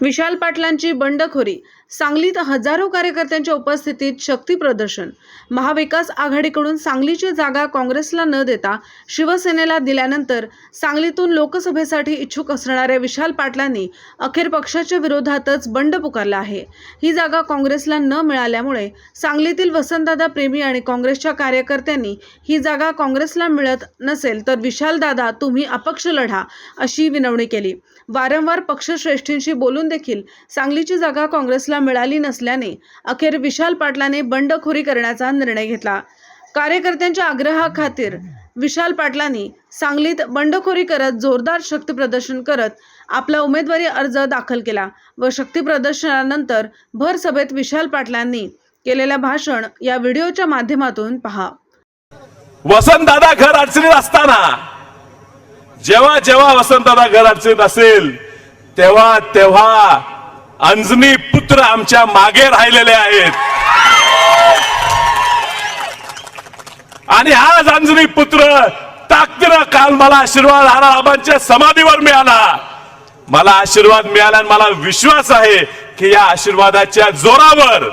विशाल पाटलांची बंडखोरी सांगलीत हजारो कार्यकर्त्यांच्या उपस्थितीत शक्ती प्रदर्शन. महाविकास आघाडीकडून सांगलीची जागा काँग्रेसला न देता शिवसेनेला दिल्यानंतर सांगलीतून लोकसभेसाठी इच्छुक असणाऱ्या विशाल पाटलांनी अखेर पक्षाच्या विरोधातच बंड पुकारला आहे. ही जागा काँग्रेसला न मिळाल्यामुळे सांगलीतील वसंतदादा प्रेमी आणि काँग्रेसच्या कार्यकर्त्यांनी ही जागा काँग्रेसला मिळत नसेल तर विशालदादा तुम्ही अपक्ष लढा अशी विनवणी केली. वारंवार पक्षश्रेष्ठींशी बोलून देखील सांगलीची जागा काँग्रेसला मिळाली नसल्याने अखेर विशाल पाटलाने बंडखोरी करण्याचा निर्णय घेतला. कार्यकर्त्यांच्या आग्रहाखातीर विशाल पाटलांनी सांगलीत बंडखोरी करत जोरदार शक्ती प्रदर्शन करत आपला उमेदवारी अर्ज दाखल केला व शक्ती प्रदर्शनानंतर भर सभेत विशाल पाटलांनी केलेल्या भाषण या व्हिडिओच्या माध्यमातून पहा. वसंतदादा घर अडचणीत असताना जेव्हा जेव्हा वसंतदादा घर असेल तेव्हा तेव्हा अंजनी पुत्र आमच्या मागे राहिलेले आहेत. आणि आज अंजनी पुत्र ताकदीनं काल मला आशीर्वाद आबांच्या समाधीवर मिळाला. मला आशीर्वाद मिळाला मला विश्वास आहे की या आशीर्वादाच्या जोरावर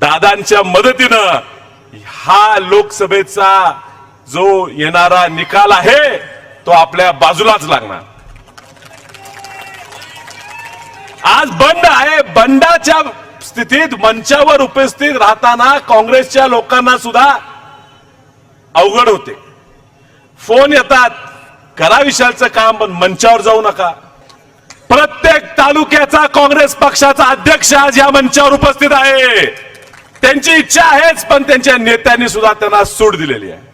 दादांच्या मदतीनं हा लोकसभेचा जो येणारा निकाल आहे तो आपल्या बाजूलाच लागणार. आज बंड आहे. बंडाच्या स्थितीत मंचावर उपस्थित राहताना काँग्रेसच्या लोकांना सुद्धा अवघड होते. फोन येतात. करा विशालचं काम पण मंचावर जाऊ नका. प्रत्येक तालुक्याचा काँग्रेस पक्षाचा अध्यक्ष आज या मंचावर उपस्थित आहे. त्यांची इच्छा आहेच पण त्यांच्या नेत्यांनी सुद्धा त्यांना सूट दिलेली आहे.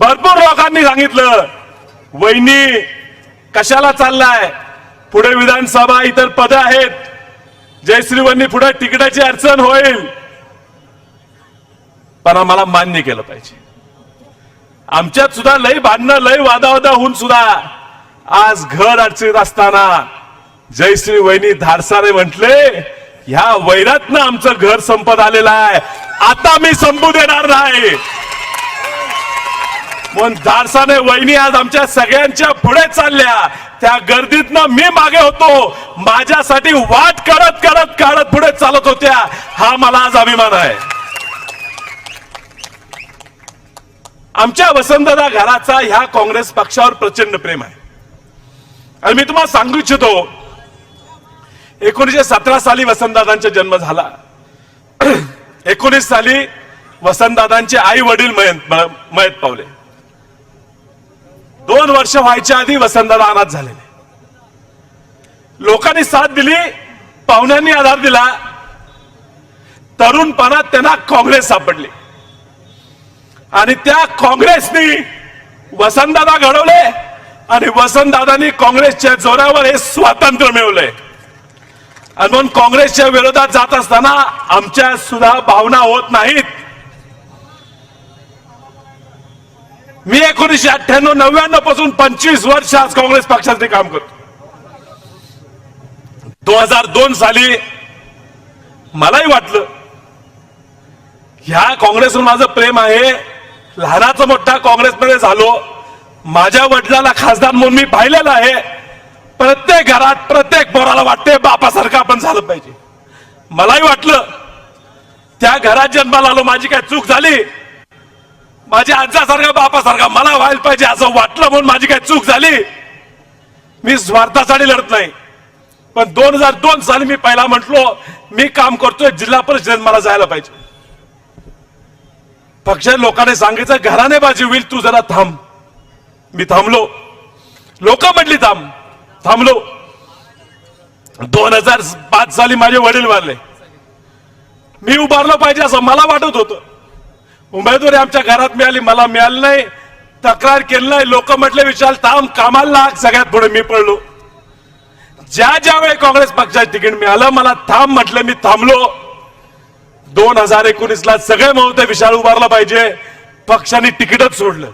भरपूर लोकांनी सांगितलं वहिनी कशाला चाललाय? पुढे विधानसभा इतर पद आहेत. जयश्रीवनी पुढे तिकिटाची अडचण होईल. पण आम्हाला मान्य केलं पाहिजे. आमच्यात सुद्धा लय भांडणं लय वादावादा होऊन सुद्धा आज घर अडचणीत असताना जयश्री वहिनी धारसाने म्हटले ह्या वैरातनं आमचं घर संपत आलेलं आहे. आता मी संपू देणार नाही. पण धाडसाने वहिनी आज आमच्या सगळ्यांच्या पुढे चालल्या. त्या गर्दीतनं मी मागे होतो. माझ्यासाठी वाट करत करत काढत पुढे चालत होत्या. हा मला आज अभिमान आहे. आमच्या वसंतदा घराचा ह्या काँग्रेस पक्षावर प्रचंड प्रेम आहे. आणि मी तुम्हाला सांगू इच्छितो एकोणीसशे सतरा साली वसंतदादांचा जन्म झाला. एकोणीस साली वसंतदादांचे आई वडील मयत मयत पावले. दोन वर्ष व्हायच्या आधी वसंतदादा अनाथ झालेले. लोकांनी साथ दिली पाहुण्यांनी आधार दिला. तरुणपणात त्यांना काँग्रेस सापडली. आणि त्या काँग्रेसनी वसंतदादा घडवले आणि वसंतदादांनी काँग्रेसच्या जोरावर हे स्वातंत्र्य मिळवलंय आणि म्हणून काँग्रेसच्या विरोधात जात असताना आमच्या सुद्धा भावना होत नाहीत. एकोणीशे एकोणीसशे अठ्ठ्याण्णव नव्याण्णवपासून पंचवीस वर्ष आज काँग्रेस पक्षाचे काम करतो. दोन हजार दोन साली मलाही वाटलं ह्या काँग्रेसवर माझं प्रेम आहे लहानाचा मोठा काँग्रेसमध्ये झालो माझ्या वडिलाला खासदार म्हणून मी पाहिलेला आहे प्रत्येक घरात प्रत्येक पोराला वाटते बापासारखं आपण झालं पाहिजे. मलाही वाटलं त्या घरात जन्माला आलो माझी काय चूक झाली? माझ्या आजासारखा बापासारखा मला व्हायला पाहिजे असं वाटलं म्हणून माझी काही चूक झाली. मी स्वार्थासाठी लढत नाही. पण दोन हजार दोन साली मी पहिला म्हटलो मी काम करतोय जिल्हा परिषदेत मला जायला पाहिजे. पक्षाच्या लोकांनी सांगितलं घराने बाजी होईल तू जरा थांब. मी थांबलो. लोक म्हटली थांब. थांबलो. दोन हजार पाच साली माझे वडील वारले. मी उभारलं पाहिजे असं मला वाटत होतं. उमेदवारी आमच्या घरात मिळाली मला मिळाली नाही. तक्रार केली नाही. लोक म्हटले विशाल थांब कामाला लाग सगळ्यात पुढे मी पडलो. ज्या ज्या वेळी काँग्रेस पक्षाचं तिकीट मिळालं मला थांब म्हटलं मी थांबलो. दोन हजार एकोणीस ला सगळे म्हणते विशाल उभारला पाहिजे. पक्षाने तिकीटच सोडलं.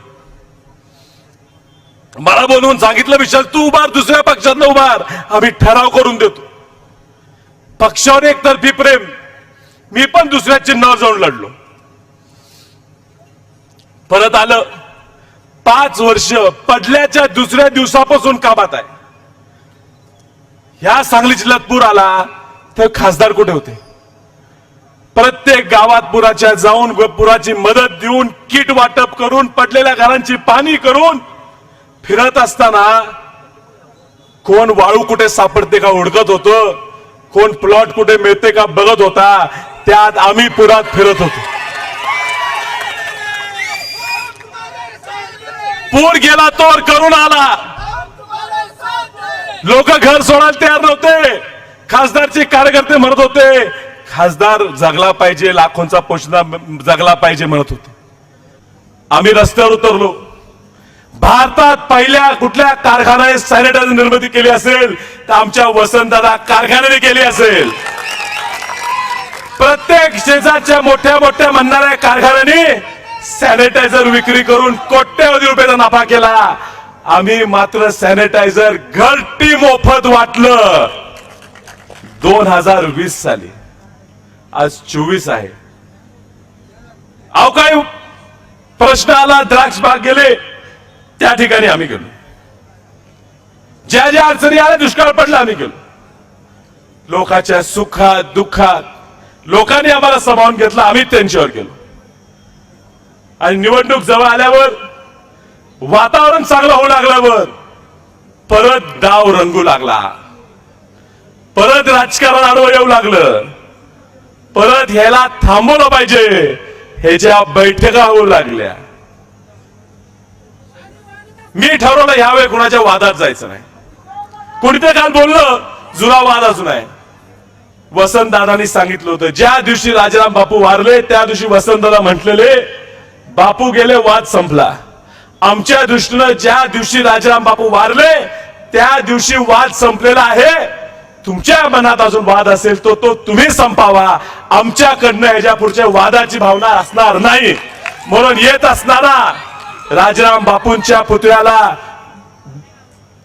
मला बोलवून सांगितलं विशाल तू उभार दुसऱ्या पक्षात उभार. आम्ही ठराव करून देतो. पक्षावर एकतर्फी प्रेम. मी पण दुसऱ्या चिन्हावर जाऊन लढलो. परत आलं. पाच वर्ष पडल्याच्या दुसऱ्या दिवसापासून कामात आहे. ह्या सांगली जिल्ह्यात पूर आला तर खासदार कुठे होते? प्रत्येक गावात पुराच्या जाऊन व पुराची मदत देऊन किट वाटप करून पडलेल्या घरांची पाणी करून फिरत असताना कोण वाळू कुठे सापडते का ओळखत होतं? कोण प्लॉट कुठे मिळते का बघत होता? त्यात आम्ही पुरात फिरत होतो. पूर गेला तोर करून आला. लोक घर सोडायला तयार नव्हते. खासदारचे कार्यकर्ते म्हणत होते खासदार जगला पाहिजे लाखोंचा पोषणा जगला पाहिजे म्हणत होते. आम्ही रस्त्यावर उतरलो. भारतात पहिल्या कुठल्या कारखान्याने सॅनिटायझर निर्मिती केली असेल तर आमच्या वसंतदादा कारखान्याने केली असेल. प्रत्येक शेजारच्या मोठ्या मोठ्या म्हणणाऱ्या कारखान्याने सॅनिटायझर विक्री करून कोट्यवधी रुपयाचा नफा केला. आम्ही मात्र सॅनिटायझर घरटी मोफत वाटलं. दोन हजार वीस साली. आज चोवीस आहे. अहो काय प्रश्न आला द्राक्ष बाग गेले त्या ठिकाणी आम्ही गेलो. ज्या ज्या अडचणी आल्या दुष्काळ पडला आम्ही गेलो. लोकांच्या सुखात दुःखात लोकांनी आम्हाला समावून घेतलं आम्ही त्यांच्यावर गेलो. आणि निवडणूक जवळ आल्यावर वातावरण चांगलं होऊ लागल्यावर परत डाव रंगू लागला. परत राजकारण आडवं येऊ लागलं. परत ह्याला थांबवलं पाहिजे. ह्याच्या बैठका होऊ लागल्या. मी ठरवलं ह्यावेळी कुणाच्या वादात जायचं नाही. कुणीतरी काल बोललं जुना वाद अजून आहे. वसंत दादांनी सांगितलं होतं ज्या दिवशी राजाराम बापू वारले त्या दिवशी वसंत दादा म्हटलेले बापू गेले वाद संपला. आमच्या दृष्टीनं ज्या दिवशी राजाराम बापू वारले त्या दिवशी वाद संपलेला आहे. तुमच्या मनात अजून वाद असेल तो तो तुम्ही संपावा. आमच्याकडनं ह्याच्या पुढच्या वादाची भावना असणार नाही. म्हणून येत असणारा राजाराम बापूंच्या पुतळ्याला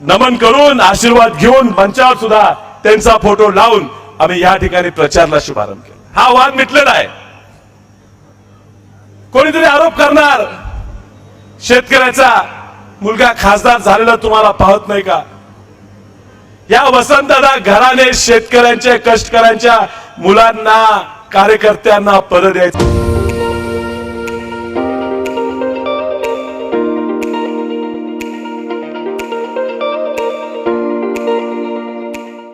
नमन करून आशीर्वाद घेऊन मंचावर सुद्धा त्यांचा फोटो लावून आम्ही या ठिकाणी प्रचारला शुभारंभ केला. हा वाद मिटलेला आहे. कोणीतरी आरोप करणार? शेतकऱ्याचा मुलगा खासदार झालेला तुम्हाला पाहत नाही का? या वसंतदा घराने शेतकऱ्यांच्या कष्टकऱ्यांच्या मुलांना कार्यकर्त्यांना परत द्यायचं.